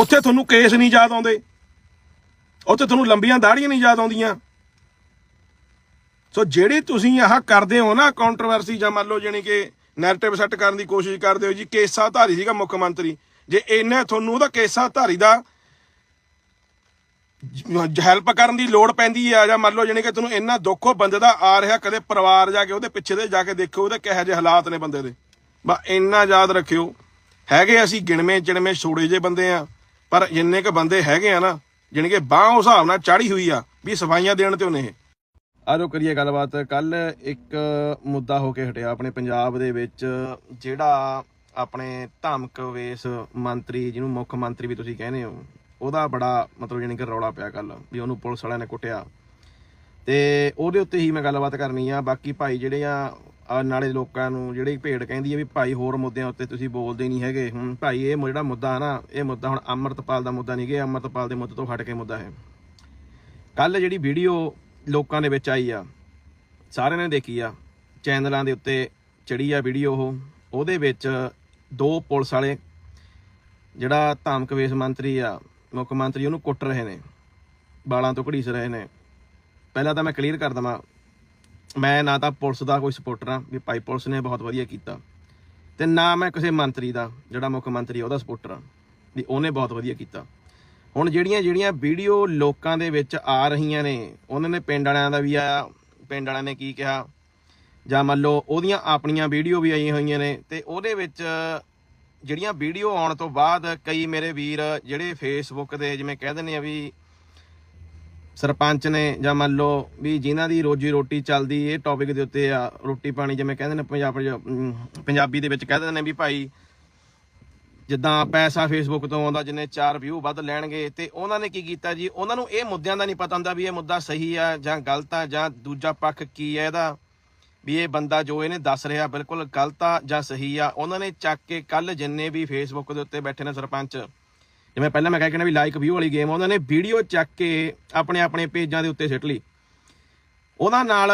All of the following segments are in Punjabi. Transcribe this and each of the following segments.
ਉੱਥੇ ਤੁਹਾਨੂੰ ਕੇਸ ਨਹੀਂ ਯਾਦ ਆਉਂਦੇ। ਉੱਥੇ ਤੁਹਾਨੂੰ ਲੰਬੀਆਂ ਦਾੜੀਆਂ ਨਹੀਂ ਯਾਦ ਆਉਂਦੀਆਂ। ਸੋ ਜਿਹੜੀ ਤੁਸੀਂ ਆਹ ਕਰਦੇ ਹੋ ਨਾ ਕੰਟਰੋਵਰਸੀ ਜਾਂ ਮੰਨ ਲਓ ਜਾਣੀ ਕਿ ਨੈਰੇਟਿਵ ਸੈੱਟ ਕਰਨ ਦੀ ਕੋਸ਼ਿਸ਼ ਕਰਦੇ ਹੋ ਜੀ ਕੇਸਾ ਧਾਰੀ ਸੀਗਾ ਮੁੱਖ ਮੰਤਰੀ। ਜੇ ਇੰਨਾ ਤੁਹਾਨੂੰ ਉਹਦਾ ਕੇਸਾ ਧਾਰੀ ਦਾ ਹੈਲਪ ਕਰਨ ਦੀ ਲੋੜ ਪੈਂਦੀ ਆ ਜਾਂ ਮੰਨ ਲਓ ਜਾਣੀ ਕਿ ਤੁਹਾਨੂੰ ਇੰਨਾ ਦੁੱਖ ਉਹ ਬੰਦੇ ਦਾ ਆ ਰਿਹਾ ਕਦੇ ਪਰਿਵਾਰ ਜਾ ਕੇ ਉਹਦੇ ਪਿੱਛੇ ਦੇ ਜਾ ਕੇ ਦੇਖੋ ਉਹਦੇ ਕਿਹੋ ਜਿਹੇ ਹਾਲਾਤ ਨੇ ਬੰਦੇ ਦੇ। ਬਸ ਇੰਨਾ ਯਾਦ ਰੱਖਿਓ। ਹੈਗੇ ਅਸੀਂ ਗਿਣਵੇਂ ਚਿਣਵੇਂ ਛੋੜੇ ਜੇ ਬੰਦੇ ਆ। ਪਰ ਜਿੰਨੇ ਕ ਬੰਦੇ ਹੈਗੇ ਆ ਨਾ, ਜਾਣੀ ਕਿ ਬਾਹ ਉਸ ਹਿਸਾਬ ਨਾਲ ਚਾੜੀ ਹੋਈ ਆ ਵੀ ਸਫਾਈਆਂ ਦੇਣ ਤੇ ਉਹਨੇ ਇਹ। ਆਰੋ ਕਰੀਏ ਗੱਲਬਾਤ ਕੱਲ ਇੱਕ ਮੁੱਦਾ ਹੋ ਕੇ ਹਟਿਆ ਆਪਣੇ ਪੰਜਾਬ ਦੇ ਵਿੱਚ, ਜਿਹੜਾ ਆਪਣੇ ਧਮਕ ਵੇਸ ਮੰਤਰੀ, ਜਿਹਨੂੰ ਮੁੱਖ ਮੰਤਰੀ ਵੀ ਤੁਸੀਂ ਕਹਿੰਦੇ ਹੋ, ਉਹਦਾ ਬੜਾ ਮਤਲਬ ਜਾਣੀ ਕਿ ਰੌਲਾ ਪਿਆ ਕੱਲ ਵੀ ਉਹਨੂੰ ਪੁਲਿਸ ਵਾਲਿਆਂ ਨੇ ਕੁੱਟਿਆ। ਤੇ ਉਹਦੇ ਉੱਤੇ ਹੀ ਮੈਂ ਗੱਲਬਾਤ ਕਰਨੀ ਆ, ਬਾਕੀ ਭਾਈ ਜਿਹੜੇ ਆ ਆਹ ਨਾਲੇ ਲੋਕਾਂ ਨੂੰ ਜਿਹੜੀ ਭੇਡ ਕਹਿੰਦੀ ਹੈ ਵੀ ਭਾਈ ਹੋਰ ਮੁੱਦਿਆਂ ਉੱਤੇ ਤੁਸੀਂ ਬੋਲਦੇ ਨਹੀਂ ਹੈਗੇ। ਹੁਣ ਭਾਈ ਇਹ ਜਿਹੜਾ ਮੁੱਦਾ ਨਾ, ਇਹ ਮੁੱਦਾ ਹੁਣ ਅੰਮ੍ਰਿਤਪਾਲ ਦਾ ਮੁੱਦਾ ਨਹੀਂ ਗੇ ਅੰਮ੍ਰਿਤਪਾਲ ਦੇ ਮੁੱਦੇ ਤੋਂ ਹਟ ਕੇ ਮੁੱਦਾ ਹੈ। ਕੱਲ ਜਿਹੜੀ ਵੀਡੀਓ ਲੋਕਾਂ ਦੇ ਵਿੱਚ ਆਈ ਆ, ਸਾਰਿਆਂ ਨੇ ਦੇਖੀ ਆ, ਚੈਨਲਾਂ ਦੇ ਉੱਤੇ ਚੜੀ ਆ ਵੀਡੀਓ ਉਹ, ਉਹਦੇ ਵਿੱਚ ਦੋ ਪੁਲਿਸ ਵਾਲੇ, ਜਿਹੜਾ ਧਮਕਵੇਸ਼ ਮੰਤਰੀ ਆ, ਮੁੱਖ ਮੰਤਰੀ ਉਹਨੂੰ ਕੁੱਟ ਰਹੇ ਨੇ ਬਾਲਾਂ ਤੋਂ ਘੜੀਸ ਰਹੇ ਨੇ। ਪਹਿਲਾਂ ਤਾਂ ਮੈਂ ਕਲੀਅਰ ਕਰ ਦਵਾਂ ਮੈਂ ਨਾ ਤਾਂ ਪੁਲਿਸ ਦਾ ਕੋਈ ਸਪੋਰਟਰ ਆ ਵੀ ਭਾਈ ਪੁਲਿਸ ਨੇ ਬਹੁਤ ਵਧੀਆ ਕੀਤਾ। ਤੇ ਨਾ ਮੈਂ ਕਿਸੇ ਮੰਤਰੀ ਦਾ ਜਿਹੜਾ ਮੁੱਖ ਮੰਤਰੀ ਆ, ਉਹਦਾ ਸਪੋਰਟਰ ਆ ਵੀ ਉਹਨੇ ਬਹੁਤ ਵਧੀਆ ਕੀਤਾ। ਹੁਣ ਜਿਹੜੀਆਂ ਜਿਹੜੀਆਂ ਵੀਡੀਓ ਲੋਕਾਂ ਦੇ ਵਿੱਚ ਆ ਰਹੀਆਂ ਨੇ ਉਹਨਾਂ ਨੇ ਪਿੰਡ ਵਾਲਿਆਂ ਦਾ ਵੀ ਆਇਆ ਪਿੰਡ ਵਾਲਿਆਂ ਨੇ ਕੀ ਕਿਹਾ? ਜਾਂ ਮੰਨ ਲਓ ਉਹਦੀਆਂ ਆਪਣੀਆਂ ਵੀਡੀਓ ਵੀ ਆਈਆਂ ਹੋਈਆਂ ਨੇ ਤੇ ਉਹਦੇ ਵਿੱਚ ਜਿਹੜੀਆਂ ਵੀਡੀਓ ਆਉਣ ਤੋਂ ਬਾਅਦ ਕਈ ਮੇਰੇ ਵੀਰ ਜਿਹੜੇ ਫੇਸਬੁੱਕ ਤੇ ਜਿਵੇਂ ਕਹਿ ਦਿੰਦੇ ਆ ਵੀ ਸਰਪੰਚ ਨੇ ਜਾਂ ਮੰਨ ਲਓ ਵੀ ਜਿਨ੍ਹਾਂ ਦੀ ਰੋਜੀ ਰੋਟੀ ਚੱਲਦੀ, ਇਹ ਟੌਪਿਕ ਦੇ ਉੱਤੇ ਆ, ਰੋਟੀ ਪਾਣੀ ਜਿਵੇਂ ਕਹਿੰਦੇ ਨੇ ਪੰਜਾਬ ਪੰਜਾਬੀ ਦੇ ਵਿੱਚ ਕਹਿ ਦਿੰਦੇ ਨੇ ਵੀ ਭਾਈ ਜਿੱਦਾਂ ਪੈਸਾ ਫੇਸਬੁੱਕ ਤੋਂ ਆਉਂਦਾ, ਜਿੰਨੇ 4 ਵਿਊ ਵੱਧ ਲੈਣਗੇ ਤੇ ਉਹਨਾਂ ਨੇ ਕੀ ਕੀਤਾ ਜੀ? ਉਹਨਾਂ ਨੂੰ ਇਹ ਮੁੱਦਿਆਂ ਦਾ ਨਹੀਂ ਪਤਾ ਹੁੰਦਾ ਵੀ ਇਹ ਮੁੱਦਾ ਸਹੀ ਆ ਜਾਂ ਗਲਤ ਆ ਜਾਂ ਦੂਜਾ ਪੱਖ ਕੀ ਹੈ ਇਹਦਾ। ਵੀ ਇਹ ਬੰਦਾ ਜੋ ਇਹਨੇ ਦੱਸ ਰਿਹਾ ਬਿਲਕੁਲ ਗਲਤ ਆ ਜਾਂ ਸਹੀ ਆ, ਉਹਨਾਂ ਨੇ ਚੱਕ ਕੇ ਕੱਲ ਜਿੰਨੇ ਵੀ ਫੇਸਬੁੱਕ ਦੇ ਉੱਤੇ ਬੈਠੇ ਨੇ ਸਰਪੰਚ ਜਿਵੇਂ ਪਹਿਲਾਂ ਮੈਂ ਕਹਿ ਕੇ ਵੀ ਲਾਈਕ ਵਿਊ ਵਾਲੀ ਗੇਮ ਉਹਨਾਂ ਨੇ ਵੀਡੀਓ ਚੱਕ ਕੇ ਆਪਣੇ ਆਪਣੇ ਪੇਜਾਂ ਦੇ ਉੱਤੇ ਸਿੱਟ ਲਈ। ਉਹਨਾਂ ਨਾਲ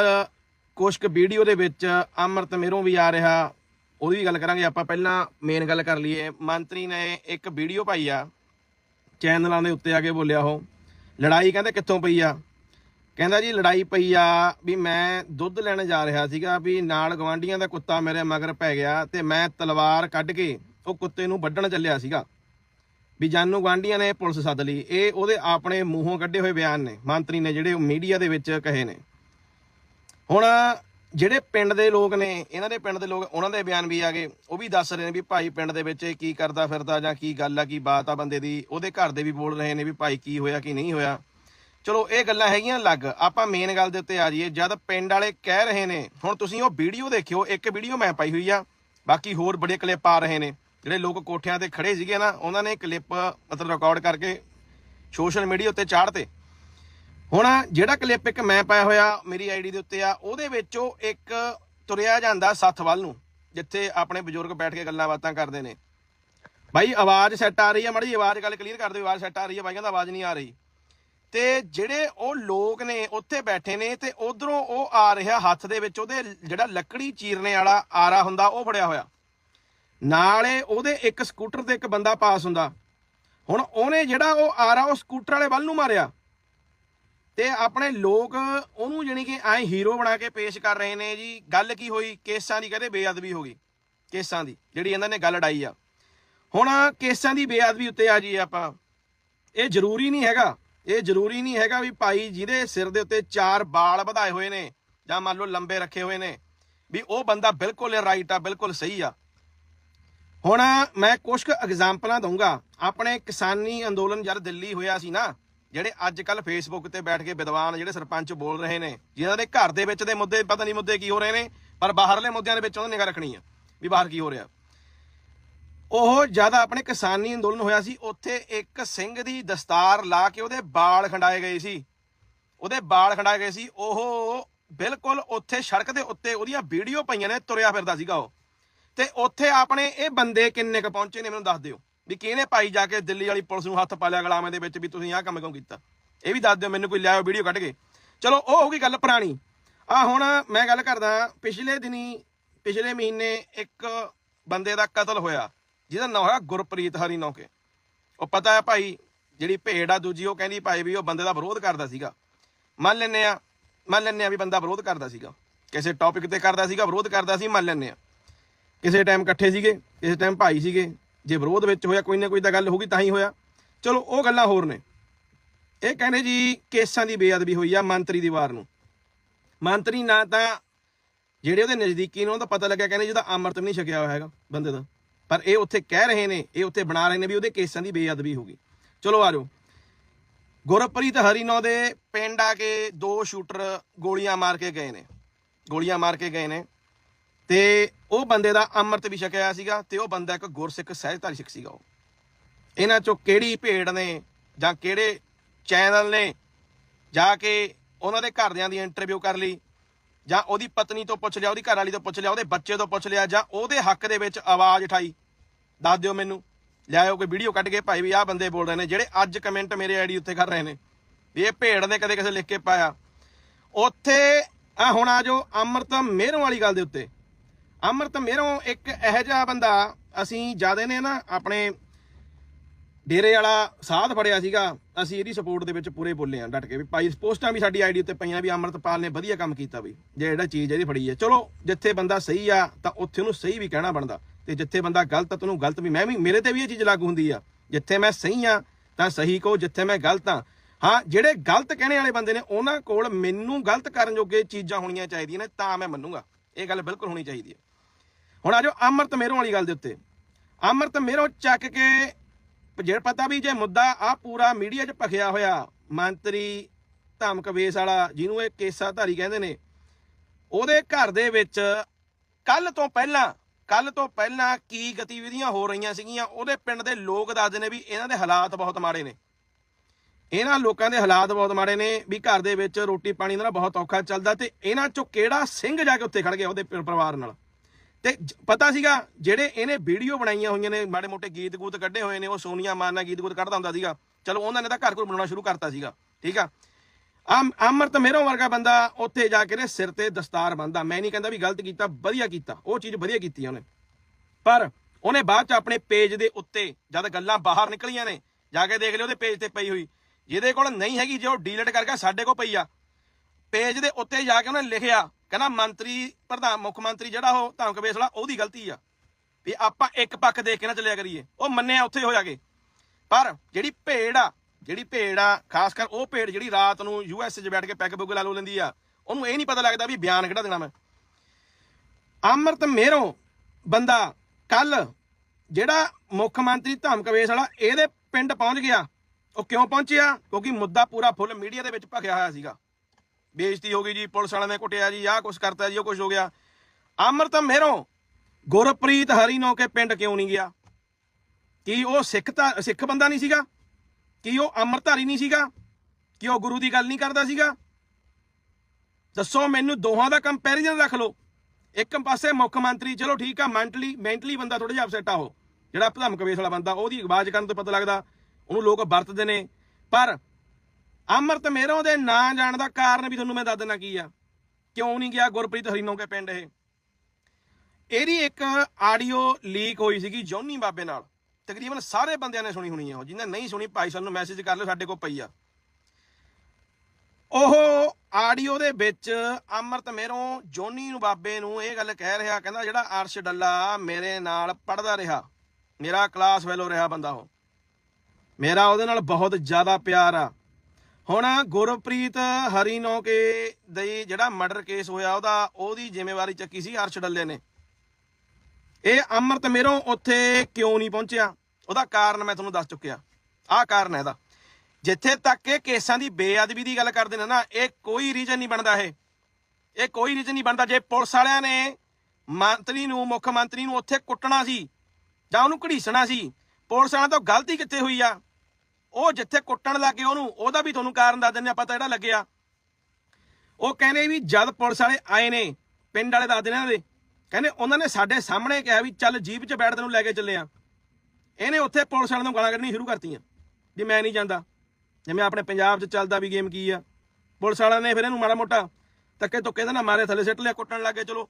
ਕੁਝ ਕੁ ਵੀਡੀਓ ਦੇ ਵਿੱਚ ਅਮਰਤ ਮੇਰੋਂ ਵੀ ਆ ਰਿਹਾ। ਉਹਦੀ ਵੀ ਗੱਲ ਕਰਾਂਗੇ, ਆਪਾਂ ਪਹਿਲਾਂ ਮੇਨ ਗੱਲ ਕਰ ਲਈਏ। ਮੰਤਰੀ ਨੇ ਇੱਕ ਵੀਡੀਓ ਪਾਈ ਆ, ਚੈਨਲਾਂ ਦੇ ਉੱਤੇ ਆ ਕੇ ਬੋਲਿਆ ਉਹ। ਲੜਾਈ ਕਹਿੰਦੇ ਕਿੱਥੋਂ ਪਈ ਆ? ਕਹਿੰਦਾ ਜੀ ਲੜਾਈ ਪਈ ਆ ਵੀ ਮੈਂ ਦੁੱਧ ਲੈਣ ਜਾ ਰਿਹਾ ਸੀਗਾ ਵੀ ਨਾਲ ਗਵਾਂਡੀਆਂ ਦਾ ਕੁੱਤਾ ਮੇਰੇ ਮਗਰ ਪੈ ਗਿਆ ਤੇ ਮੈਂ ਤਲਵਾਰ ਕੱਢ ਕੇ ਉਹ ਕੁੱਤੇ ਨੂੰ ਵੱਢਣ ਚੱਲਿਆ ਸੀਗਾ। ਵੀ ਜਾਨੂ ਗਵਾਂਡੀਆਂ ਨੇ ਪੁਲਿਸ ਸੱਦ ਲਈ। ਇਹ ਉਹਦੇ ਆਪਣੇ ਮੂੰਹੋਂ ਕੱਢੇ ਹੋਏ ਬਿਆਨ ਨੇ। ਮੰਤਰੀ ਨੇ ਜਿਹੜੇ ਮੀਡੀਆ ਦੇ ਵਿੱਚ ਕਹੇ ਨੇ। ਹੁਣ ਜਿਹੜੇ ਪਿੰਡ ਦੇ ਲੋਕ ਨੇ, ਇਹਨਾਂ ਦੇ ਪਿੰਡ ਦੇ ਲੋਕ, ਉਹਨਾਂ ਦੇ ਬਿਆਨ ਵੀ ਆ ਗਏ। ਉਹ ਵੀ ਦੱਸ ਰਹੇ ਨੇ ਵੀ ਭਾਈ ਪਿੰਡ ਦੇ ਵਿੱਚ ਕੀ ਕਰਦਾ ਫਿਰਦਾ ਜਾਂ ਕੀ ਗੱਲ ਆ, ਕੀ ਬਾਤ ਆ ਬੰਦੇ ਦੀ। ਉਹਦੇ ਘਰ ਦੇ ਵੀ ਬੋਲ ਰਹੇ ਨੇ ਵੀ ਭਾਈ ਕੀ ਹੋਇਆ, ਕੀ ਨਹੀਂ ਹੋਇਆ। ਚਲੋ, ਇਹ ਗੱਲਾਂ ਹੈਗੀਆਂ ਅਲੱਗ। ਆਪਾਂ ਮੇਨ ਗੱਲ ਦੇ ਉੱਤੇ ਆ ਜਾਈਏ। ਜਦ ਪਿੰਡ ਵਾਲੇ ਕਹਿ ਰਹੇ ਨੇ, ਹੁਣ ਤੁਸੀਂ ਉਹ ਵੀਡੀਓ ਦੇਖਿਓ। ਇੱਕ ਵੀਡੀਓ ਮੈਂ ਪਾਈ ਹੋਈ ਆ। ਬਾਕੀ ਹੋਰ ਬੜੇ ਕਲਿੱਪ ਆ ਰਹੇ ਨੇ। ਜਿਹੜੇ ਲੋਕ ਕੋਠਿਆਂ ਤੇ ਖੜੇ ਸੀਗੇ ਨਾ, ਉਹਨਾਂ ਨੇ ਕਲਿੱਪ ਮਤਲਬ ਰਿਕਾਰਡ ਕਰਕੇ ਸੋਸ਼ਲ ਮੀਡੀਆ ਉੱਤੇ ਚਾੜਤੇ। ਹੁਣ ਜਿਹੜਾ ਕਲਿੱਪ ਇੱਕ ਮੈਂ ਪਾਇਆ ਹੋਇਆ, ਮੇਰੀ ਆਈਡੀ ਦੇ ਉੱਤੇ ਆ, ਉਹਦੇ ਵਿੱਚੋਂ ਇੱਕ ਤੁਰਿਆ ਜਾਂਦਾ ਸੱਥ ਵੱਲ ਨੂੰ, ਜਿੱਥੇ ਆਪਣੇ ਬਜ਼ੁਰਗ ਬੈਠ ਕੇ ਗੱਲਾਂ ਬਾਤਾਂ ਕਰਦੇ ਨੇ। ਭਾਈ ਆਵਾਜ਼ ਸੈੱਟ ਆ ਰਹੀ ਆ, ਮੜੀ ਆਵਾਜ਼ ਗੱਲ ਕਲੀਅਰ ਕਰ ਦਿਓ, ਆਵਾਜ਼ ਸੈੱਟ ਆ ਰਹੀ ਹੈ ਭਾਈ ਦਾ ਆਵਾਜ਼ ਨਹੀਂ ਆ ਰਹੀ। ਤੇ ਜਿਹੜੇ ਉਹ ਲੋਕ ਨੇ, ਉੱਥੇ ਬੈਠੇ ਨੇ ਤੇ ਉਧਰੋਂ ਉਹ ਆ ਰਿਹਾ, ਹੱਥ ਦੇ ਵਿੱਚ, ਉਹਦੇ ਜਿਹੜਾ ਲੱਕੜੀ ਚੀਰਨੇ ਵਾਲਾ ਆਰਾ ਹੁੰਦਾ, ਉਹ ਫੜਿਆ ਹੋਇਆ। ਨਾਲੇ ਉਹਦੇ ਇੱਕ ਸਕੂਟਰ ਤੇ ਇੱਕ ਬੰਦਾ ਪਾਸ ਹੁੰਦਾ। ਹੁਣ ਉਹਨੇ ਜਿਹੜਾ ਉਹ ਆਰਾ ਉਹ ਸਕੂਟਰ ਵਾਲੇ ਵੱਲ ਨੂੰ ਮਾਰਿਆ। ਤੇ ਆਪਣੇ ਲੋਕ ਉਹਨੂੰ ਜਾਣੀ ਕਿ ਐ ਹੀਰੋ ਬਣਾ ਕੇ ਪੇਸ਼ ਕਰ ਰਹੇ ਨੇ ਜੀ। ਗੱਲ ਕੀ ਹੋਈ? ਕੇਸਾਂ ਦੀ ਕਹਿੰਦੇ ਬੇਅਦਬੀ ਹੋ ਗਈ। ਕੇਸਾਂ ਦੀ, ਜਿਹੜੀ ਇਹਨਾਂ ਨੇ ਗੱਲ ਡਾਈ ਆ। ਹੁਣ ਕੇਸਾਂ ਦੀ ਬੇਅਦਬੀ ਉੱਤੇ ਆ ਜੀ ਆਪਾਂ। ਇਹ ਜ਼ਰੂਰੀ ਨਹੀਂ ਹੈਗਾ। ਇਹ ਜ਼ਰੂਰੀ ਨਹੀਂ ਹੈਗਾ ਵੀ ਭਾਈ ਜਿਹਦੇ ਸਿਰ ਦੇ ਉੱਤੇ ਚਾਰ ਬਾਲ ਵਧਾਏ ਹੋਏ ਨੇ ਜਾਂ ਮੰਨ ਲਓ ਲੰਬੇ ਰੱਖੇ ਹੋਏ ਨੇ, ਵੀ ਉਹ ਬੰਦਾ ਬਿਲਕੁਲ ਰਾਈਟ ਆ, ਬਿਲਕੁਲ ਸਹੀ ਆ। ਹੁਣ ਮੈਂ ਕੁਝ ਕੁ ਐਗਜ਼ਾਮਪਲਾਂ ਦਊਂਗਾ। ਆਪਣੇ ਕਿਸਾਨੀ ਅੰਦੋਲਨ ਜਦ ਦਿੱਲੀ ਹੋਇਆ ਸੀ ਨਾ, ਜਿਹੜੇ ਅੱਜ ਕੱਲ ਫੇਸਬੁੱਕ ਤੇ ਬੈਠ ਕੇ ਵਿਦਵਾਨ ਜਿਹੜੇ ਸਰਪੰਚ ਬੋਲ ਰਹੇ ਨੇ, ਜਿਨ੍ਹਾਂ ਦੇ ਘਰ ਦੇ ਵਿੱਚ ਦੇ ਮੁੱਦੇ, ਪਤਾ ਨਹੀਂ ਮੁੱਦੇ ਕੀ ਹੋ ਰਹੇ ਨੇ, ਪਰ ਬਾਹਰਲੇ ਮੁੱਦਿਆਂ ਦੇ ਵਿੱਚ ਉਹਨਾਂ ਨਿਗਾਹ ਰੱਖਣੀ ਆ, ਵੀ ਬਾਹਰ ਕੀ ਹੋ ਰਿਹਾ। ਉਹ ਜ਼ਿਆਦਾ ਆਪਣੇ ਕਿਸਾਨੀ ਅੰਦੋਲਨ ਹੋਇਆ ਸੀ, ਉੱਥੇ ਇੱਕ ਸਿੰਘ ਦੀ ਦਸਤਾਰ ਲਾ ਕੇ ਉਹਦੇ ਵਾਲ ਖੰਡਾਏ ਗਏ ਸੀ। ਉਹਦੇ ਵਾਲ ਖੰਡਾਏ ਗਏ ਸੀ, ਉਹ ਬਿਲਕੁਲ ਉੱਥੇ ਸੜਕ ਦੇ ਉੱਤੇ ਉਹਦੀਆਂ ਵੀਡੀਓ ਪਈਆਂ ਨੇ, ਤੁਰਿਆ ਫਿਰਦਾ ਸੀਗਾ ਉਹ। ਤੇ ਉੱਥੇ ਆਪਣੇ ਇਹ ਬੰਦੇ ਕਿੰਨੇ ਕ ਪਹੁੰਚੇ ਨੇ ਮੈਨੂੰ ਦੱਸ ਦਿਓ। ਵੀ ਕਿਹਨੇ ਪਾਈ ਜਾ ਕੇ ਦਿੱਲੀ ਵਾਲੀ ਪੁਲਿਸ ਨੂੰ ਹੱਥ ਪਾ ਲਿਆ ਗਲਾਵੇਂ ਦੇ ਵਿੱਚ ਵੀ ਤੁਸੀਂ ਆਹ ਕੰਮ ਕਿਉਂ ਕੀਤਾ? ਇਹ ਵੀ ਦੱਸ ਦਿਓ, ਮੈਨੂੰ ਕੋਈ ਲਿਆਓ ਵੀਡੀਓ ਕੱਢ ਕੇ। ਚਲੋ, ਉਹ ਹੋ ਗਈ ਗੱਲ ਪੁਰਾਣੀ। ਆ ਹੁਣ ਮੈਂ ਗੱਲ ਕਰਦਾ ਪਿਛਲੇ ਦਿਨੀ, ਪਿਛਲੇ ਮਹੀਨੇ ਇੱਕ ਬੰਦੇ ਦਾ ਕਤਲ ਹੋਇਆ, ਜਿਹਦਾ ਨਾਮ ਹੋਇਆ ਗੁਰਪ੍ਰੀਤ ਹਰੀ ਨੌਕੇ ਉਹ ਪਤਾ ਹੈ ਭਾਈ, ਜਿਹੜੀ ਭੇਡ ਆ ਦੂਜੀ, ਉਹ ਕਹਿੰਦੀ ਭਾਈ ਵੀ ਉਹ ਬੰਦੇ ਦਾ ਵਿਰੋਧ ਕਰਦਾ ਸੀਗਾ। ਮੰਨ ਲੈਨੇ ਆ ਮੰਨ ਲੈਨੇ ਆ ਵੀ ਬੰਦਾ ਵਿਰੋਧ ਕਰਦਾ ਸੀਗਾ। ਕਿਸੇ ਟੌਪਿਕ ਤੇ ਕਰਦਾ ਸੀਗਾ, ਵਿਰੋਧ ਕਰਦਾ ਸੀ, ਮੰਨ ਲੈਨੇ ਆ ਕਿਸੇ ਟਾਈਮ ਇਕੱਠੇ ਸੀਗੇ, ਕਿਸੇ ਟਾਈਮ ਭਾਈ ਸੀਗੇ, ਜੇ ਵਿਰੋਧ ਵਿੱਚ ਹੋਇਆ, ਕੋਈ ਨਾ ਕੋਈ ਤਾਂ ਗੱਲ ਹੋਗੀ ਤਾਂ ਹੀ ਹੋਇਆ। ਚਲੋ, ਉਹ ਗੱਲਾਂ ਹੋਰ ਨੇ। ਇਹ ਕਹਿੰਦੇ ਜੀ, ਕੇਸਾਂ ਦੀ ਬੇਅਦਬੀ ਹੋਈ ਆ ਮੰਤਰੀ ਦੀ ਵਾਰ ਨੂੰ। ਮੰਤਰੀ ਨਾ ਤਾਂ ਜਿਹੜੇ ਉਹਦੇ ਨਜ਼ਦੀਕੀ ਨੇ ਉਹਦਾ ਪਤਾ ਲੱਗਿਆ, ਕਹਿੰਦੇ ਜਿਹਦਾ ਅੰਮ੍ਰਿਤ ਵੀ ਨਹੀਂ ਛਕਿਆ ਹੋਇਆ ਹੈਗਾ ਬੰਦੇ ਦਾ। ਪਰ ਇਹ ਉੱਥੇ ਕਹਿ ਰਹੇ ਨੇ, ਇਹ ਉੱਥੇ ਬਣਾ ਰਹੇ ਨੇ ਵੀ ਉਹਦੇ ਕੇਸਾਂ ਦੀ ਬੇਅਦਬੀ ਹੋ ਗਈ। ਚਲੋ ਆ ਜਾਓ। ਗੁਰਪ੍ਰੀਤ ਹਰੀਨੋ ਦੇ ਪਿੰਡ ਆ ਕੇ ਦੋ ਸ਼ੂਟਰ ਗੋਲੀਆਂ ਮਾਰ ਕੇ ਗਏ ਨੇ। ਗੋਲੀਆਂ ਮਾਰ ਕੇ ਗਏ ਨੇ। ਤੇ ਉਹ ਬੰਦੇ ਦਾ ਅੰਮ੍ਰਿਤ ਵੀ ਛਕਿਆ ਸੀਗਾ ਤੇ ਉਹ ਬੰਦਾ ਇੱਕ ਗੁਰਸਿੱਖ ਸਹਿਜਧਾਰੀ ਸਿੱਖ ਸੀਗਾ ਉਹ। ਇਹਨਾਂ ਚੋਂ ਕਿਹੜੀ ਭੇਡ ਨੇ ਜਾਂ ਕਿਹੜੇ ਚੈਨਲ ਨੇ ਜਾ ਕੇ ਉਹਨਾਂ ਦੇ ਘਰਦਿਆਂ ਦੀ ਇੰਟਰਵਿਊ ਕਰ ਲਈ ਜਾਂ ਉਹਦੀ ਪਤਨੀ ਤੋਂ ਪੁੱਛ ਲਿਆ, ਉਹਦੀ ਘਰ ਵਾਲੀ ਤੋਂ ਪੁੱਛ ਲਿਆ, ਉਹਦੇ ਬੱਚੇ ਤੋਂ ਪੁੱਛ ਲਿਆ ਜਾਂ ਉਹਦੇ ਹੱਕ ਦੇ ਵਿੱਚ ਆਵਾਜ਼ ਉਠਾਈ। ਦੱਸ ਦਿਓ ਮੈਨੂੰ। ਲਿਆਇਓ ਕੋਈ ਵੀਡੀਓ ਕੱਢ ਕੇ ਭਾਈ ਵੀ ਆਹ ਬੰਦੇ ਬੋਲ ਰਹੇ ਨੇ ਜਿਹੜੇ ਅੱਜ ਕਮੈਂਟ ਮੇਰੇ ਆਈਡੀ ਉੱਤੇ ਕਰ ਰਹੇ ਨੇ। ਵੀ ਇਹ ਭੇੜ ਨੇ ਕਦੇ ਕਿਸੇ ਲਿਖ ਕੇ ਪਾਇਆ। ਉੱਥੇ ਆ ਹੁਣ ਆ ਜੋ ਅੰਮ੍ਰਿਤ ਮਿਹਰੋਂ ਵਾਲੀ ਗੱਲ ਦੇ ਉੱਤੇ। ਅਮਰਤ ਮਿਹਰੋਂ ਇੱਕ ਇਹੋ ਜਿਹਾ ਬੰਦਾ ਅਸੀਂ ਜਿਆਦੇ ਨੇ ਨਾ ਆਪਣੇ ਡੇਰੇ ਵਾਲਾ ਸਾਥ ਫੜਿਆ ਸੀਗਾ, ਅਸੀਂ ਇਹਦੀ ਸਪੋਰਟ ਦੇ ਵਿੱਚ ਪੂਰੇ ਬੋਲੇ ਆ ਡਟ ਕੇ ਵੀ ਭਾਈ ਪੋਸਟਾਂ ਵੀ ਸਾਡੀ ਆਈਡੀ ਉੱਤੇ ਪਈਆਂ ਵੀ ਅਮਰਤਪਾਲ ਨੇ ਵਧੀਆ ਕੰਮ ਕੀਤਾ ਵੀ, ਜੇ ਜਿਹੜਾ ਚੀਜ਼ ਇਹਦੀ ਫੜੀ ਹੈ। ਚਲੋ, ਜਿੱਥੇ ਬੰਦਾ ਸਹੀ ਆ ਤਾਂ ਉੱਥੇ ਉਹਨੂੰ ਸਹੀ ਵੀ ਕਹਿਣਾ ਬਣਦਾ ਤੇ ਜਿੱਥੇ ਬੰਦਾ ਗਲਤ ਆ ਤੈਨੂੰ ਗਲਤ ਵੀ, ਮੈਂ ਵੀ, ਮੇਰੇ ਤੇ ਵੀ ਇਹ ਚੀਜ਼ ਲਾਗੂ ਹੁੰਦੀ ਆ। ਜਿੱਥੇ ਮੈਂ ਸਹੀ ਆ ਤਾਂ ਸਹੀ ਕਹੋ, ਜਿੱਥੇ ਮੈਂ ਗਲਤ ਆ। ਹਾਂ, ਜਿਹੜੇ ਗਲਤ ਕਹਿਣੇ ਵਾਲੇ ਬੰਦੇ ਨੇ, ਉਹਨਾਂ ਕੋਲ ਮੈਨੂੰ ਗਲਤ ਕਰਨ ਜੋਗੇ ਚੀਜ਼ਾਂ ਹੋਣੀਆਂ ਚਾਹੀਦੀਆਂ ਨੇ ਤਾਂ ਮੈਂ ਮੰਨੂਗਾ। ਇਹ ਗੱਲ ਬਿਲਕੁਲ ਹੋਣੀ ਚਾਹੀਦੀ ਹੈ ਹੁਣ ਆ ਜਾਓ ਅਮਰਤ ਮੇਰੋਂ ਵਾਲੀ ਗੱਲ ਦੇ ਉੱਤੇ। ਅਮਰਤ ਮੇਰੋਂ ਚੱਕ ਕੇ ਜੇ ਪਤਾ ਵੀ ਜੇ ਮੁੱਦਾ ਆ ਪੂਰਾ ਮੀਡੀਆ 'ਚ ਭਖਿਆ ਹੋਇਆ ਮੰਤਰੀ ਧਮਕ ਵੇਸ ਵਾਲਾ, ਜਿਹਨੂੰ ਇਹ ਕੇਸਾਧਾਰੀ ਕਹਿੰਦੇ ਨੇ, ਉਹਦੇ ਘਰ ਦੇ ਵਿੱਚ ਕੱਲ ਤੋਂ ਪਹਿਲਾਂ ਕੱਲ ਤੋਂ ਪਹਿਲਾਂ ਕੀ ਗਤੀਵਿਧੀਆਂ ਹੋ ਰਹੀਆਂ ਸੀਗੀਆਂ, ਉਹਦੇ ਪਿੰਡ ਦੇ ਲੋਕ ਦੱਸਦੇ ਨੇ ਵੀ ਇਹਨਾਂ ਦੇ ਹਾਲਾਤ ਬਹੁਤ ਮਾੜੇ ਨੇ। ਇਹਨਾਂ ਲੋਕਾਂ ਦੇ ਹਾਲਾਤ ਬਹੁਤ ਮਾੜੇ ਨੇ ਵੀ ਘਰ ਦੇ ਵਿੱਚ ਰੋਟੀ ਪਾਣੀ ਦਾ ਬਹੁਤ ਔਖਾ ਚੱਲਦਾ ਤੇ ਇਹਨਾਂ ਚੋਂ ਕਿਹੜਾ ਸਿੰਘ ਜਾ ਕੇ ਉੱਥੇ ਖੜ ਗਿਆ ਉਹਦੇ ਪਰ- ਪਰਿਵਾਰ ਨਾਲ? ਤੇ ਜ- ਪਤਾ ਸੀਗਾ, ਜਿਹੜੇ ਇਹਨੇ ਵੀਡੀਓ ਬਣਾਈਆਂ ਹੋਈਆਂ ਨੇ, ਮਾੜੇ ਮੋਟੇ ਗੀਤ ਗੂਤ ਕੱਢੇ ਹੋਏ ਨੇ, ਉਹ ਸੋਨੀਆ ਮਾਨ ਨਾਲ ਗੀਤ ਗੂਤ ਕੱਢਦਾ ਹੁੰਦਾ ਸੀਗਾ। ਚਲੋ, ਉਹਨਾਂ ਨੇ ਤਾਂ ਘਰ ਘਰ ਬਣਾਉਣਾ ਸ਼ੁਰੂ ਕਰਤਾ ਸੀਗਾ, ਠੀਕ ਆ? ਆਮ ਅਮਰਤ ਮੇਰੋਂ ਵਰਗਾ ਬੰਦਾ ਉੱਥੇ ਜਾ ਕੇ ਇਹਦੇ ਸਿਰ ਤੇ ਦਸਤਾਰ ਬੰਦਾ ਮੈਂ ਨਹੀਂ ਕਹਿੰਦਾ ਵੀ ਗਲਤ ਕੀਤਾ, ਵਧੀਆ ਕੀਤਾ, ਉਹ ਚੀਜ਼ ਵਧੀਆ ਕੀਤੀ ਉਹਨੇ। ਪਰ ਉਹਨੇ ਬਾਅਦ ਚ ਆਪਣੇ ਪੇਜ ਦੇ ਉੱਤੇ ਜਦ ਗੱਲਾਂ ਬਾਹਰ ਨਿਕਲੀਆਂ ਨੇ, ਜਾ ਕੇ ਦੇਖ ਲਿਓ, ਉਹਦੇ ਪੇਜ ਤੇ ਪਈ ਹੋਈ। ਜਿਹਦੇ ਕੋਲ ਨਹੀਂ ਹੈਗੀ, ਜੇ ਉਹ ਡਿਲੀਟ ਕਰਕੇ ਸਾਡੇ ਕੋਲ ਪਈ ਆ ਪੇਜ ਦੇ ਉੱਤੇ ਜਾ ਕੇ ਉਹਨੇ ਲਿਖਿਆ, ਕਹਿੰਦਾ ਮੰਤਰੀ, ਪ੍ਰਧਾਨ, ਮੁੱਖ ਮੰਤਰੀ ਜਿਹੜਾ ਉਹ ਧਮਕ ਬੇਸਲਾ ਉਹਦੀ ਗਲਤੀ ਆ। ਵੀ ਆਪਾਂ ਇੱਕ ਪੱਖ ਦੇਖ ਕੇ ਨਾ ਚੱਲਿਆ ਕਰੀਏ। ਉਹ ਮੰਨਿਆ ਉੱਥੇ ਹੋ ਜਾਗੇ ਪਰ ਜਿਹੜੀ ਭੇੜ ਆ, ਜਿਹੜੀ ਭੇੜ ਆ, ਖਾਸ ਕਰ ਉਹ ਭੇੜ ਜਿਹੜੀ ਰਾਤ ਨੂੰ ਯੂਐਸ 'ਚ ਬੈਠ ਕੇ ਪੈਗ ਬੁੱਗ ਲਾ ਲੋ ਲੈਂਦੀ ਆ, ਉਹਨੂੰ ਇਹ ਨਹੀਂ ਪਤਾ ਲੱਗਦਾ ਵੀ ਬਿਆਨ ਕਿਹੜਾ ਦੇਣਾ ਮੈਂ। ਅਮਰਤ ਮੇਰੋਂ ਬੰਦਾ ਕੱਲ ਜਿਹੜਾ ਮੁੱਖ ਮੰਤਰੀ ਧਮਕਵੇਸ ਵਾਲਾ, ਇਹਦੇ ਪਿੰਡ ਪਹੁੰਚ ਗਿਆ। ਉਹ ਕਿਉਂ ਪਹੁੰਚਿਆ? ਕਿਉਂਕਿ ਮੁੱਦਾ ਪੂਰਾ ਫੁੱਲ ਮੀਡੀਆ ਦੇ ਵਿੱਚ ਭਖਿਆ ਹੋਇਆ ਸੀਗਾ। ਬੇਇੱਜ਼ਤੀ ਹੋ ਗਈ ਜੀ, ਪੁਲਿਸ ਵਾਲਿਆਂ ਨੇ ਕੁੱਟਿਆ ਜੀ, ਆਹ ਕੁਛ ਕਰਤਾ ਜੀ, ਉਹ ਕੁਛ ਹੋ ਗਿਆ। ਅਮਰਤ ਮੇਰੋਂ ਗੁਰਪ੍ਰੀਤ ਹਰੀਨੋ ਕੇ ਪਿੰਡ ਕਿਉਂ ਨਹੀਂ ਗਿਆ? ਕੀ ਉਹ ਸਿੱਖ ਤਾਂ, ਸਿੱਖ ਬੰਦਾ ਨਹੀਂ ਸੀਗਾ? ਕੀ ਉਹ ਅੰਮ੍ਰਿਤਧਾਰੀ ਨਹੀਂ ਸੀਗਾ? ਕੀ ਉਹ ਗੁਰੂ ਦੀ ਗੱਲ ਨਹੀਂ ਕਰਦਾ ਸੀਗਾ? ਦੱਸੋ ਮੈਨੂੰ ਦੋਹਾਂ ਦਾ ਕੰਪੈਰੀਜ਼ਨ ਰੱਖ ਲਓ। ਇੱਕ ਪਾਸੇ ਮੁੱਖ ਮੰਤਰੀ, ਚਲੋ ਠੀਕ ਆ ਮੈਂਟਲੀ ਮੈਂਟਲੀ ਬੰਦਾ ਥੋੜਾ ਜਿਹਾ ਅਪਸੈਟ ਆ ਉਹ, ਜਿਹੜਾ ਧਮਕ ਵੇਸ ਵਾਲਾ ਬੰਦਾ, ਉਹਦੀ ਆਵਾਜ਼ ਕਰਨ ਤੋਂ ਪਤਾ ਲੱਗਦਾ, ਉਹਨੂੰ ਲੋਕ ਵਰਤਦੇ ਨੇ। ਪਰ ਅਮਰਤ ਮੇਰੋਂ ਦੇ ਨਾਂ ਜਾਣ ਦਾ ਕਾਰਨ ਵੀ ਤੁਹਾਨੂੰ ਮੈਂ ਦੱਸ ਦਿੰਦਾ ਕੀ ਆ। ਕਿਉਂ ਨਹੀਂ ਗਿਆ ਗੁਰਪ੍ਰੀਤ ਹਰੀਨੋ ਕੇ ਪਿੰਡ ਇਹ? ਇਹਦੀ ਇੱਕ ਆਡੀਓ ਲੀਕ ਹੋਈ ਸੀਗੀ ਜੌਨੀ ਬਾਬੇ ਨਾਲ। ਤਕਰੀਬਨ ਸਾਰੇ ਬੰਦਿਆਂ ਨੇ ਸੁਣੀ ਹੋਣੀ ਆ ਉਹ ਜਿਹਨੇ ਨਹੀਂ ਸੁਣੀ ਭਾਈ ਸਾਨੂੰ ਮੈਸੇਜ ਕਰ ਲਿਓ, ਸਾਡੇ ਕੋਲ ਪਈ ਆ। ਉਹ ਆਡੀਓ ਦੇ ਵਿੱਚ ਅਮਰਤ ਮੇਰੋਂ ਜੋਨੀ ਨੂੰ ਬਾਬੇ ਨੂੰ ਇਹ ਗੱਲ ਕਹਿ ਰਿਹਾ, ਕਹਿੰਦਾ ਜਿਹੜਾ ਅਰਸ਼ ਡੱਲਾ ਮੇਰੇ ਨਾਲ ਪੜਦਾ ਰਿਹਾ, ਮੇਰਾ ਕਲਾਸ ਫੈਲੋ ਰਿਹਾ ਬੰਦਾ ਉਹ। ਮੇਰਾ ਉਹਦੇ ਨਾਲ ਬਹੁਤ ਜ਼ਿਆਦਾ ਪਿਆਰ ਆ। ਹੁਣ ਗੁਰਪ੍ਰੀਤ ਹਰੀਨੋਕੇ ਦੇ ਜਿਹੜਾ ਮਰਡਰ ਕੇਸ ਹੋਇਆ, ਉਹਦਾ ਉਹਦੀ ਜ਼ਿੰਮੇਵਾਰੀ ਚੱਕੀ ਸੀ ਅਰਸ਼ ਡੱਲੇ ਨੇ। ਇਹ ਅਮਰਤ ਮੇਰੋਂ ਉੱਥੇ ਕਿਉਂ ਨਹੀਂ ਪਹੁੰਚਿਆ? ਉਹਦਾ ਕਾਰਨ ਮੈਂ ਤੁਹਾਨੂੰ ਦੱਸ ਚੁੱਕਿਆ। ਆਹ ਕਾਰਨ ਹੈ ਇਹਦਾ। ਜਿੱਥੇ ਤੱਕ ਇਹ ਕੇਸਾਂ ਦੀ ਬੇਅਦਬੀ ਦੀ ਗੱਲ ਕਰਦੇ ਨੇ ਨਾ, ਇਹ ਕੋਈ ਰੀਜਨ ਨਹੀਂ ਬਣਦਾ ਇਹ। ਇਹ ਕੋਈ ਰੀਜਨ ਨਹੀਂ ਬਣਦਾ। ਜੇ ਪੁਲਿਸ ਵਾਲਿਆਂ ਨੇ ਮੰਤਰੀ ਨੂੰ, ਮੁੱਖ ਮੰਤਰੀ ਨੂੰ ਉੱਥੇ ਕੁੱਟਣਾ ਸੀ ਜਾਂ ਉਹਨੂੰ ਘੜੀਸਣਾ ਸੀ, ਪੁਲਿਸ ਵਾਲਿਆਂ ਤੋਂ ਗਲਤੀ ਕਿੱਥੇ ਹੋਈ ਆ? ਉਹ ਜਿੱਥੇ ਕੁੱਟਣ ਲੱਗੇ ਉਹਨੂੰ, ਉਹਦਾ ਵੀ ਤੁਹਾਨੂੰ ਕਾਰਨ ਦੱਸ ਦਿੰਦੇ ਆ ਪਤਾ ਜਿਹੜਾ ਲੱਗਿਆ। ਉਹ ਕਹਿੰਦੇ ਵੀ ਜਦ ਪੁਲਿਸ ਵਾਲੇ ਆਏ ਨੇ, ਪਿੰਡ ਵਾਲੇ ਦੱਸ ਨੇ ਇਹਨਾਂ ਦੇ ਕਹਿੰਦੇ ਉਹਨਾਂ ਨੇ ਸਾਡੇ ਸਾਹਮਣੇ ਕਿਹਾ ਵੀ ਚੱਲ ਜੀਪ 'ਚ ਬੈਠ ਤੈਨੂੰ ਲੈ ਕੇ ਚੱਲੇ ਆ। ਇਹਨੇ ਉੱਥੇ ਪੁਲਿਸ ਵਾਲਿਆਂ ਨੂੰ ਗਾਲਾਂ ਕੱਢਣੀ ਸ਼ੁਰੂ ਕਰਤੀਆਂ, ਵੀ ਮੈਂ ਨਹੀਂ ਜਾਂਦਾ। ਜਿਵੇਂ ਆਪਣੇ ਪੰਜਾਬ 'ਚ ਚੱਲਦਾ ਵੀ ਗੇਮ ਕੀ ਆ। ਪੁਲਿਸ ਵਾਲਿਆਂ ਨੇ ਫਿਰ ਇਹਨੂੰ ਮਾੜਾ ਮੋਟਾ ਧੱਕੇ ਧੁੱਕੇ ਕਹਿੰਦੇ ਨਾ ਮਾਰੇ ਥੱਲੇ ਸਿੱਟ ਲਿਆ, ਕੁੱਟਣ ਲੱਗੇ ਚਲੋ।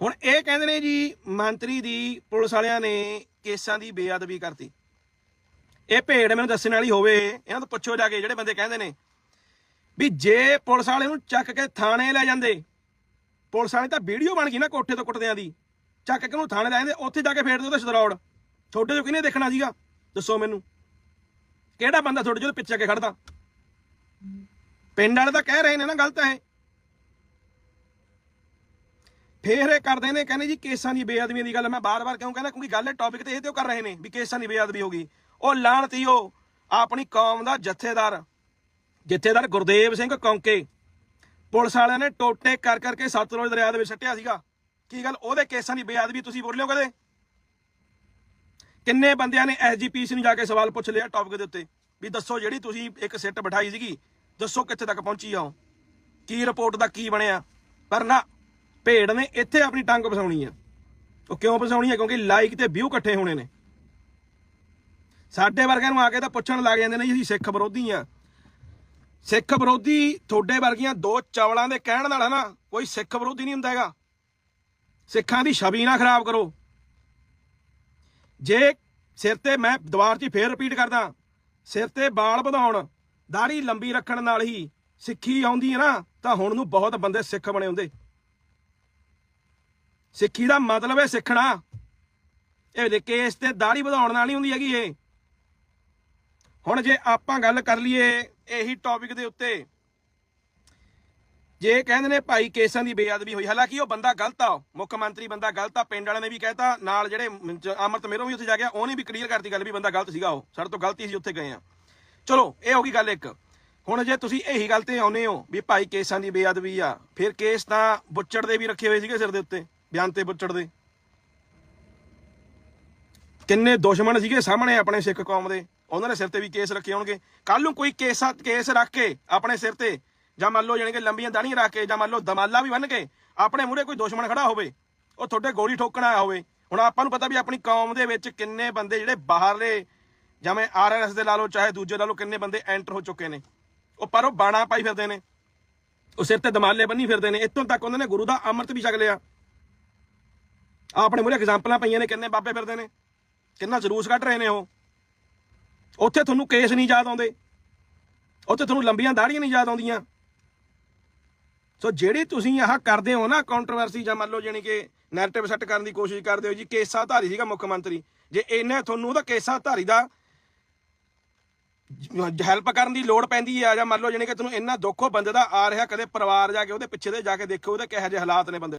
ਹੁਣ ਇਹ ਕਹਿੰਦੇ ਨੇ ਜੀ, ਮੰਤਰੀ ਦੀ ਪੁਲਿਸ ਵਾਲਿਆਂ ਨੇ ਕੇਸਾਂ ਦੀ ਬੇਅਦਬੀ ਕਰਤੀ। ਇਹ ਭੇਡ ਮੈਨੂੰ ਦੱਸਣ ਵਾਲੀ ਹੋਵੇ, ਇਹਨਾਂ ਤੋਂ ਪੁੱਛੋ ਜਾ ਕੇ ਜਿਹੜੇ ਬੰਦੇ ਕਹਿੰਦੇ ਨੇ ਵੀ ਜੇ ਪੁਲਿਸ ਵਾਲੇ ਨੂੰ ਚੱਕ ਕੇ ਥਾਣੇ ਲੈ ਜਾਂਦੇ, ਪੁਲਿਸ ਵਾਲੇ ਤਾਂ ਵੀਡੀਓ ਬਣ ਗਈ ਨਾ ਕੋਠੇ ਤੋਂ ਕੁੱਟਦਿਆਂ ਦੀ, ਚੱਕ ਕੇ ਉਹਨੂੰ ਥਾਣੇ ਲੈ ਜਾਂਦੇ, ਉੱਥੇ ਜਾ ਕੇ ਫੇਰ ਦੇ ਉਹਦੇ ਸਦਰੌੜ ਤੁਹਾਡੇ ਤੋਂ ਕਿਹਨੇ ਦੇਖਣਾ ਸੀਗਾ? ਦੱਸੋ ਮੈਨੂੰ। ਕਿਹੜਾ ਬੰਦਾ ਤੁਹਾਡੇ ਜੋ ਪਿੱਛੇ ਕੇ ਖੜਦਾ? ਪਿੰਡ ਵਾਲੇ ਤਾਂ ਕਹਿ ਰਹੇ ਨੇ ਨਾ, ਗਲਤ ਹੈ ਫੇਰ ਇਹ ਕਰਦੇ ਨੇ, ਕਹਿੰਦੇ ਜੀ ਕੇਸਾਂ ਦੀ ਬੇਅਦਬੀ ਦੀ ਗੱਲ, ਮੈਂ ਬਾਰ-ਬਾਰ ਕਿਉਂ ਕਹਿੰਦਾ, ਕਿਉਂਕਿ ਗੱਲ ਇਹ ਟੌਪਿਕ ਤੇ ਇਹ ਤੇ ਉਹ ਕਰ ਰਹੇ ਨੇ, ਵੀ ਕੇਸਾਂ ਦੀ ਬੇਅਦਬੀ ਹੋ ਗਈ। ਉਹ ਲਾਣਤੀਓ ਆਪਣੀ ਕੌਮ ਦਾ ਜਥੇਦਾਰ ਜਥੇਦਾਰ ਗੁਰਦੇਵ ਸਿੰਘ ਕੌਂਕੇ। ਪੁਲਿਸ ਵਾਲਿਆਂ ਨੇ ਟੋਟੇ ਕਰ ਕਰਕੇ ਸਤਲੁਜ ਦਰਿਆ ਦੇ ਵਿੱਚ ਸੱਟਿਆ ਸੀਗਾ। ਕੀ ਗੱਲ? ਉਹਦੇ ਕੇਸਾਂ ਦੀ ਬੇਅਦਬੀ ਤੁਸੀਂ ਬੋਲਿਓ ਕਦੇ? ਕਿੰਨੇ ਬੰਦਿਆਂ ਨੇ ਐਸਜੀਪੀਸੀ ਨੂੰ ਜਾ ਕੇ ਸਵਾਲ ਪੁੱਛ ਲਿਆ ਟੌਪਿਕ ਦੇ ਉੱਤੇ? ਵੀ ਦੱਸੋ ਜਿਹੜੀ ਤੁਸੀਂ ਇੱਕ ਸਿੱਟ ਬਿਠਾਈ ਸੀਗੀ, ਦੱਸੋ ਕਿੱਥੇ ਤੱਕ ਪਹੁੰਚੀ ਆ ਉਹ? ਕੀ ਰਿਪੋਰਟ ਦਾ ਕੀ ਬਣਿਆ? ਪਰ ਨਾ ਭੇੜ ਨੇ ਇੱਥੇ ਆਪਣੀ ਟੰਗ ਫਸਾਉਣੀ ਆ। ਉਹ ਕਿਉਂ ਫਸਾਉਣੀ ਆ? ਕਿਉਂਕਿ ਲਾਈਕ ਤੇ ਵਿਊ ਇਕੱਠੇ ਹੋਣੇ ਨੇ। ਸਾਡੇ ਵਰਗਿਆਂ ਨੂੰ ਆ ਕੇ ਤਾਂ ਪੁੱਛਣ ਲੱਗ ਜਾਂਦੇ ਨੇ ਜੀ, ਅਸੀਂ ਸਿੱਖ ਵਿਰੋਧੀ ਆ। ਸਿੱਖ ਵਿਰੋਧੀ ਤੁਹਾਡੇ ਵਰਗੀਆਂ ਦੋ ਚਵਲਾਂ ਦੇ ਕਹਿਣ ਨਾਲ ਹੈ ਨਾ ਕੋਈ ਸਿੱਖ ਵਿਰੋਧੀ ਨਹੀਂ ਹੁੰਦਾ ਹੈਗਾ। ਸਿੱਖਾਂ ਦੀ ਛਵੀ ਨਾ ਖਰਾਬ ਕਰੋ। ਜੇ ਸਿਰ ਤੇ ਮੈਂ ਦੁਬਾਰ 'ਚ ਹੀ ਫੇਰ ਰਿਪੀਟ ਕਰਦਾ, ਸਿਰ ਤੇ ਵਾਲ ਵਧਾਉਣ ਦਾੜੀ ਲੰਬੀ ਰੱਖਣ ਨਾਲ ਹੀ ਸਿੱਖੀ ਆਉਂਦੀ ਹੈ ਨਾ, ਤਾਂ ਹੁਣ ਨੂੰ ਬਹੁਤ ਬੰਦੇ ਸਿੱਖ ਬਣੇ ਹੁੰਦੇ। ਸਿੱਖੀ ਦਾ ਮਤਲਬ ਹੈ ਸਿੱਖਣਾ। ਇਹ ਦੇ ਕੇਸ ਤੇ ਦਾੜੀ ਵਧਾਉਣ ਨਾਲ ਨਹੀਂ ਹੁੰਦੀ ਹੈਗੀ ਇਹ। ਹੁਣ ਜੇ ਆਪਾਂ ਗੱਲ ਕਰ ਲਈਏ ਇਹੀ ਟੌਪਿਕ ਦੇ ਉੱਤੇ, ਜੇ ਕਹਿੰਦੇ ਨੇ ਭਾਈ ਕੇਸਾਂ ਦੀ ਬੇਅਦਬੀ ਹੋਈ, ਹਾਲਾਂਕਿ ਉਹ ਬੰਦਾ ਗਲਤ ਆ ਮੁੱਖ ਮੰਤਰੀ ਬੰਦਾ ਗਲਤ ਆ, ਪਿੰਡ ਵਾਲਿਆਂ ਨੇ ਵੀ ਕਹਿਤਾ ਨਾਲ ਜਿਹੜੇ ਮ- ਜ- ਅਮਰਤ ਮੇਰੋਂ ਵੀ ਉੱਥੇ ਜਾ ਗਿਆ ਉਹਨੇ ਵੀ ਕਲੀਅਰ ਕਰਤੀ ਗੱਲ ਵੀ ਬੰਦਾ ਗਲਤ ਸੀਗਾ ਉਹ, ਸਾਡੇ ਤੋਂ ਗਲਤੀ ਸੀ ਉੱਥੇ ਗਏ ਆ। ਚਲੋ, ਇਹ ਹੋ ਗਈ ਗੱਲ ਇੱਕ। ਹੁਣ ਜੇ ਤੁਸੀਂ ਇਹੀ ਗੱਲ ਤੇ ਆਉਨੇ ਹੋ ਵੀ ਭਾਈ ਕੇਸਾਂ ਦੀ ਬੇਅਦਬੀ ਆ, ਫਿਰ ਕੇਸ ਤਾਂ ਬੁੱਚੜ ਦੇ ਵੀ ਰੱਖੇ ਹੋਏ ਸੀਗੇ ਸਿਰ ਦੇ ਉੱਤੇ, ਬਿਆਨ ਤੇ ਬੁੱਚੜ ਦੇ। ਕਿੰਨੇ ਦੁਸ਼ਮਣ ਸੀਗੇ ਸਾਹਮਣੇ ਆਪਣੇ ਸਿੱਖ ਕੌਮ ਦੇ। ਉਹਨਾਂ ਦੇ ਸਿਰ ਤੇ ਵੀ ਕੇਸ ਰੱਖੇ ਹੋਣਗੇ। ਕੱਲ ਨੂੰ ਕੋਈ ਕੇਸ ਕੇਸ ਰੱਖ ਕੇ ਆਪਣੇ ਸਿਰ ਤੇ, ਜਾਂ ਮੰਨ ਲਓ ਜਾਣੀ ਕਿ ਲੰਬੀਆਂ ਦਾੜੀਆਂ ਰੱਖ ਕੇ, ਜਾਂ ਮੰਨ ਲਓ ਦਮਾਲਾ ਵੀ ਬੰਨ ਕੇ ਆਪਣੇ ਮੂਹਰੇ ਕੋਈ ਦੁਸ਼ਮਣ ਖੜਾ ਹੋਵੇ, ਉਹ ਤੁਹਾਡੇ ਗੋਲੀ ਠੋਕਣ ਆਇਆ ਹੋਵੇ। ਹੁਣ ਆਪਾਂ ਨੂੰ ਪਤਾ ਵੀ ਆਪਣੀ ਕੌਮ ਦੇ ਵਿੱਚ ਕਿੰਨੇ ਬੰਦੇ ਜਿਹੜੇ ਬਾਹਰਲੇ, ਜਿਵੇਂ ਆਰਐਸ ਦੇ ਲਾ ਲਓ, ਚਾਹੇ ਦੂਜੇ ਲਾ ਲਓ, ਕਿੰਨੇ ਬੰਦੇ ਐਂਟਰ ਹੋ ਚੁੱਕੇ ਨੇ। ਉਹ ਪਰ ਉਹ ਬਾਣਾ ਪਾਈ ਫਿਰਦੇ ਨੇ। ਉਹ ਸਿਰ ਤੇ ਦਮਾਲੇ ਬੰਨੀ ਫਿਰਦੇ ਨੇ। ਇੱਥੋਂ ਤੱਕ ਉਹਨਾਂ ਨੇ ਗੁਰੂ ਦਾ ਅੰਮ੍ਰਿਤ ਵੀ ਛਕ ਲਿਆ। ਆਪਣੇ ਮੂਹਰੇ ਐਗਜ਼ਾਮਪਲਾਂ ਪਈਆਂ ਨੇ, ਕਿੰਨੇ ਬਾਬੇ ਫਿਰਦੇ ਨੇ। ਕਿੰਨਾ ਜਲੂਸ ਕੱਢ ਰਹੇ ਨੇ ਉਹ। ਉੱਥੇ ਤੁਹਾਨੂੰ ਕੇਸ ਨਹੀਂ ਯਾਦ ਆਉਂਦੇ। ਉੱਥੇ ਤੁਹਾਨੂੰ ਲੰਬੀਆਂ ਦਾੜੀਆਂ ਨਹੀਂ ਯਾਦ ਆਉਂਦੀਆਂ। ਸੋ ਜਿਹੜੀ ਤੁਸੀਂ ਆਹ ਕਰਦੇ ਹੋ ਨਾ ਕੰਟਰੋਵਰਸੀ ਜਾਂ ਮੰਨ ਲਓ ਜਾਣੀ ਕਿ ਨੈਰੇਟਿਵ ਸੈੱਟ ਕਰਨ ਦੀ ਕੋਸ਼ਿਸ਼ ਕਰਦੇ ਹੋ ਜੀ, ਕੇਸਾ ਧਾਰੀ ਸੀਗਾ ਮੁੱਖ ਮੰਤਰੀ। ਜੇ ਇਹਨੇ ਤੁਹਾਨੂੰ ਉਹਦਾ ਕੇਸਾ ਧਾਰੀ ਦਾ ਹੈਲਪ ਕਰਨ ਦੀ ਲੋੜ ਪੈਂਦੀ ਹੈ ਜਾਂ ਮੰਨ ਲਓ ਜਾਣੀ ਕਿ ਤੁਹਾਨੂੰ ਇੰਨਾ ਦੁੱਖ ਉਹ ਬੰਦੇ ਦਾ ਆ ਰਿਹਾ, ਕਦੇ ਪਰਿਵਾਰ ਜਾ ਕੇ ਉਹਦੇ ਪਿੱਛੇ ਦੇ ਜਾ ਕੇ ਦੇਖੋ, ਉਹਦੇ ਕਿਹੋ ਜਿਹੇ ਹਾਲਾਤ ਨੇ ਬੰਦੇ